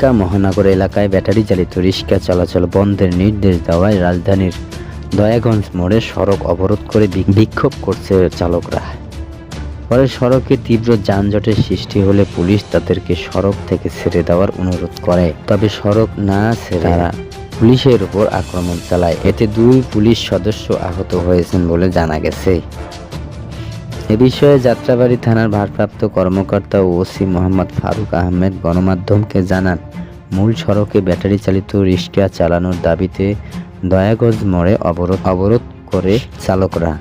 ঢাকা মহানগর এলাকায় ব্যাটারি চালিত রিক্সা চলাচল বন্ধের নির্দেশ দেওয়ায় রাজধানীর দয়াগঞ্জ মোড়ে সড়ক অবরোধ করে বিক্ষোভ করছে চালকরা। পরে সড়কে তীব্র যানজটের সৃষ্টি হলে পুলিশ তাদেরকে সড়ক থেকে ছেড়ে দেওয়ার অনুরোধ করে। তবে সড়ক না ছেড়ে পুলিশের উপর আক্রমণ চালায়। এতে দুই পুলিশ সদস্য আহত হয়েছেন বলে জানা গেছে। এ বিষয়ে যাত্রাবাড়ি থানার ভারপ্রাপ্ত কর্মকর্তা ওসি মোহাম্মদ ফারুক আহমেদ গণমাধ্যমকে জানান, মূল সড়কে ব্যাটারি চালিত রিক্সা চালানোর দাবিতে দয়াগঞ্জ মোড়ে অবরোধ অবরোধ করে চালকরা।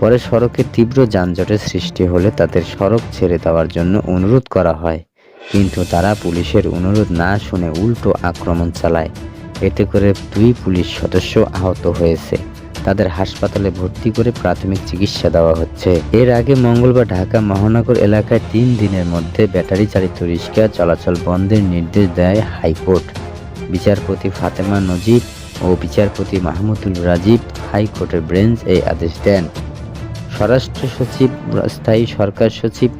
পরে সড়কে তীব্র যানজটের সৃষ্টি হলে তাদের সড়ক ছেড়ে দেওয়ার জন্য অনুরোধ করা হয়। কিন্তু তারা পুলিশের অনুরোধ না শুনে উল্টো আক্রমণ চালায়। এতে করে দুই পুলিশ সদস্য আহত হয়েছে। তাদের হাসপাতালে ভর্তি করে প্রাথমিক চিকিৎসা দেওয়া হচ্ছে। এর আগে মঙ্গলবার ঢাকা মহানগর এলাকায় তিন দিনের মধ্যে ব্যাটারি চালিত রিক্সা চলাচল বন্ধের নির্দেশ দেয় হাইকোর্ট। বিচারপতি ফাতেমা নজিব ও বিচারপতি মাহমুদুল রাজীব হাইকোর্টের বেঞ্চ এই আদেশ দেন। স্বরাষ্ট্র সচিব, স্থায়ী সরকার সচিব,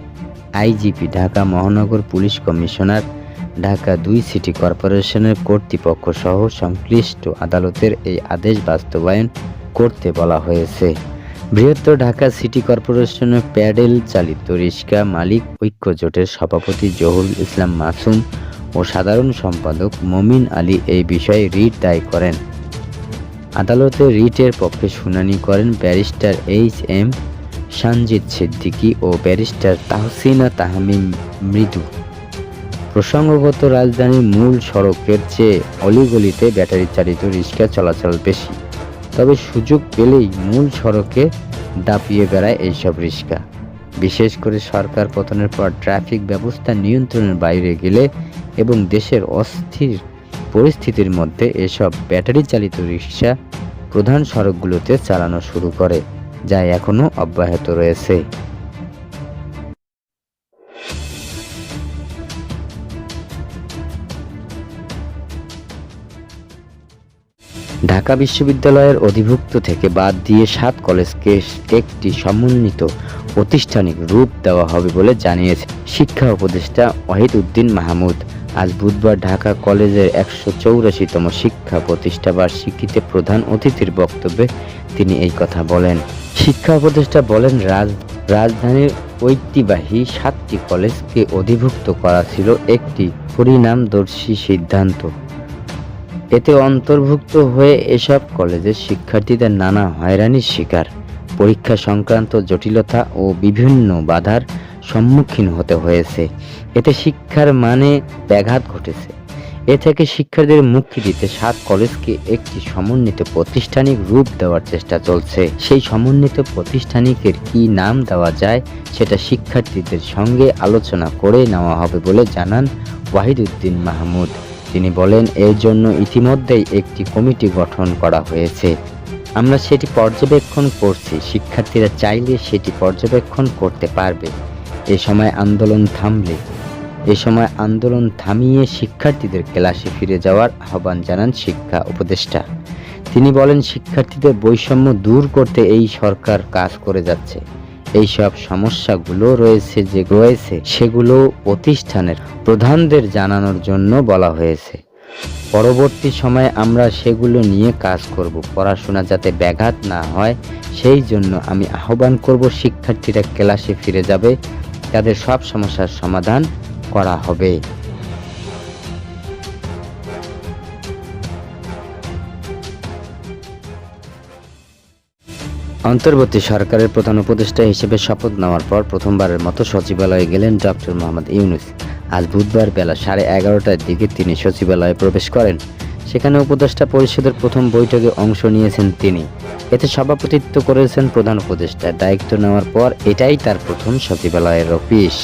আইজিপি, ঢাকা মহানগর পুলিশ কমিশনার, ঢাকা দুই সিটি কর্পোরেশনের কর্তৃপক্ষ সহ সংশ্লিষ্ট আদালতের এই আদেশ বাস্তবায়ন করতে বলা হয়েছে। বৃহত্তর ঢাকা সিটি কর্পোরেশনের প্যাডেল চালিত রিক্সা মালিক ঐক্য জোটের সভাপতি জহুরুল ইসলাম মাসুম ও সাধারণ সম্পাদক মমিন আলী এই বিষয়ে রিট দায় করেন। আদালতে রিটের পক্ষে শুনানি করেন barrister H M Sanjid Siddiqui ও ব্যারিস্টার তাহসিনা তাহমিম মৃদু। প্রসঙ্গগত রাজধানীর মূল সড়কের চেয়ে অলিগলিতে ব্যাটারি চালিত রিক্সা চলাচল বেশি। তবে সুযোগ পেলেই মূল সড়কে দাপিয়ে বেড়ায় এইসব রিক্সা। বিশেষ করে সরকার পতনের পর ট্রাফিক ব্যবস্থা নিয়ন্ত্রণের বাইরে গেলে এবং দেশের অস্থির পরিস্থিতির মধ্যে এসব ব্যাটারি চালিত রিক্সা প্রধান সড়কগুলোতে চালানো শুরু করে, যা এখনও অব্যাহত রয়েছে। ঢাকা বিশ্ববিদ্যালয়ের অধিভুক্ত থেকে বাদ দিয়ে সাত কলেজকে একটি সমন্বিত প্রাতিষ্ঠানিক রূপ দেওয়া হবে বলে জানিয়েছে শিক্ষা উপদেষ্টা ওয়াহিদ উদ্দিন মাহমুদ। আজ বুধবার ঢাকা কলেজের একশো চৌরাশিতম শিক্ষা প্রতিষ্ঠা বার্ষিকীতে প্রধান অতিথির বক্তব্যে তিনি এই কথা বলেন। শিক্ষা উপদেষ্টা বলেন, রাজ, রাজধানীর ঐতিহ্যবাহী সাতটি কলেজকে অধিভুক্ত করা ছিল একটি পরিণামদর্শী সিদ্ধান্ত। এতে অন্তর্ভুক্ত হয়ে এসব কলেজের শিক্ষার্থীদের নানা হয়রানির শিকার, পরীক্ষা সংক্রান্ত জটিলতা ও বিভিন্ন বাধার সম্মুখীন হতে হয়েছে। এতে শিক্ষার মানে ব্যাঘাত ঘটেছে। এ থেকে শিক্ষার্থীদের মুক্তি দিতে সাত কলেজকে একটি সমন্বিত প্রতিষ্ঠানিক রূপ দেওয়ার চেষ্টা চলছে। সেই সমন্বিত প্রতিষ্ঠানিকের কি নাম দেওয়া যায়, সেটা শিক্ষার্থীদের সঙ্গে আলোচনা করে নেওয়া হবে বলে জানান ওয়াহিদুদ্দিন মাহমুদ। তিনি বলেন, এর জন্য ইতিমধ্যেই একটি কমিটি গঠন করা হয়েছে। আমরা সেটি পর্যবেক্ষণ করছি। শিক্ষার্থীরা চাইলে সেটি পর্যবেক্ষণ করতে পারবে। এ সময় আন্দোলন থামলে, এ সময় আন্দোলন থামিয়ে শিক্ষার্থীদের ক্লাসে ফিরে যাওয়ার আহ্বান জানান শিক্ষা উপদেষ্টা। তিনি বলেন, শিক্ষার্থীদের বৈষম্য দূর করতে এই সরকার কাজ করে যাচ্ছে। এই সব সমস্যাগুলো রয়েছে যে রয়েছে, সেগুলো প্রতিষ্ঠানের প্রধানদের জানানোর জন্য বলা হয়েছে। পরবর্তী সময়ে আমরা সেগুলো নিয়ে কাজ করব। পড়াশোনা যাতে ব্যাঘাত না হয়, সেই জন্য আমি আহ্বান করব শিক্ষার্থীরা ক্লাসে ফিরে যাবে। তাদের সব সমস্যার সমাধান করা হবে। অন্তর্বর্তী সরকারের প্রধান উপদেষ্টা হিসেবে শপথ নেওয়ার পর প্রথমবারের মতো সচিবালয়ে গেলেন ডক্টর মোহাম্মদ ইউনুস। আজ বুধবার বেলা সাড়ে এগারোটার দিকে তিনি সচিবালয়ে প্রবেশ করেন। সেখানে উপদেষ্টা পরিষদের প্রথম বৈঠকে অংশ নিয়েছেন তিনি। এতে সভাপতিত্ব করেছেন প্রধান উপদেষ্টা দায়িত্ব নেওয়ার পর এটাই তার প্রথম সচিবালয়ের অফিস।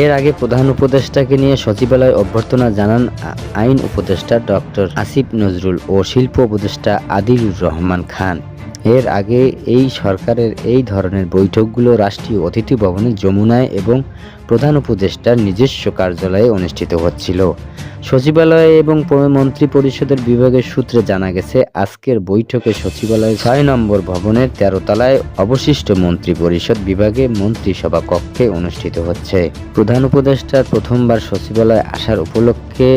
এর আগে প্রধান উপদেষ্টাকে নিয়ে সচিবালয় অভ্যর্থনা জানান আইন উপদেষ্টা ডক্টর আসিফ নজরুল ও শিল্প উপদেষ্টা আদিলুর রহমান খান। এর আগে এই সরকারের এই ধরনের বৈঠকগুলো রাষ্ট্রীয় অতিথি ভবনে যমুনায় এবং প্রধান উপদেষ্টার নিজস্ব কার্যালয়ে অনুষ্ঠিত হচ্ছিল। সচিবালয়ে এবং মন্ত্রী পরিষদের বিভাগের সূত্রে জানা গেছে, আজকের বৈঠকে সচিবালয়ে ছয় নম্বর ভবনের তেরো তলায় অবশিষ্ট মন্ত্রী পরিষদ বিভাগে মন্ত্রিসভা কক্ষে অনুষ্ঠিত হচ্ছে। প্রধান উপদেষ্টার প্রথমবার সচিবালয়ে আসার উপলক্ষে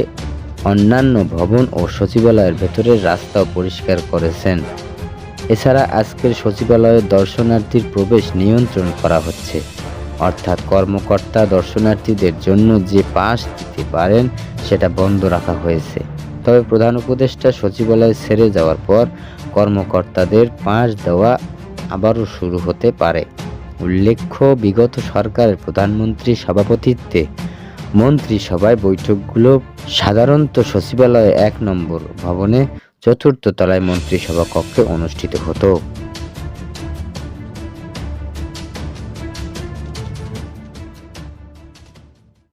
অন্যান্য ভবন ও সচিবালয়ের ভেতরের রাস্তাও পরিষ্কার করেছেন। এছাড়া আজকের সচিবালয়ে দর্শনার্থীর প্রবেশ নিয়ন্ত্রণ করা হচ্ছে। অর্থাৎ কর্মকর্তা দর্শনার্থীদের জন্য যে পাস দিতে পারেন, সেটা বন্ধ রাখা হয়েছে। তবে প্রধান উপদেষ্টা সচিবালয় ছেড়ে যাওয়ার পর কর্মকর্তাদের পাস দেওয়া আবারও শুরু হতে পারে। উল্লেখ্য, বিগত সরকারের প্রধানমন্ত্রী সভাপতিত্বে মন্ত্রিসভায় বৈঠকগুলো সাধারণত সচিবালয়ে এক নম্বর ভবনে চতুর্থ তলায় মন্ত্রিসভা কক্ষে অনুষ্ঠিত হতো।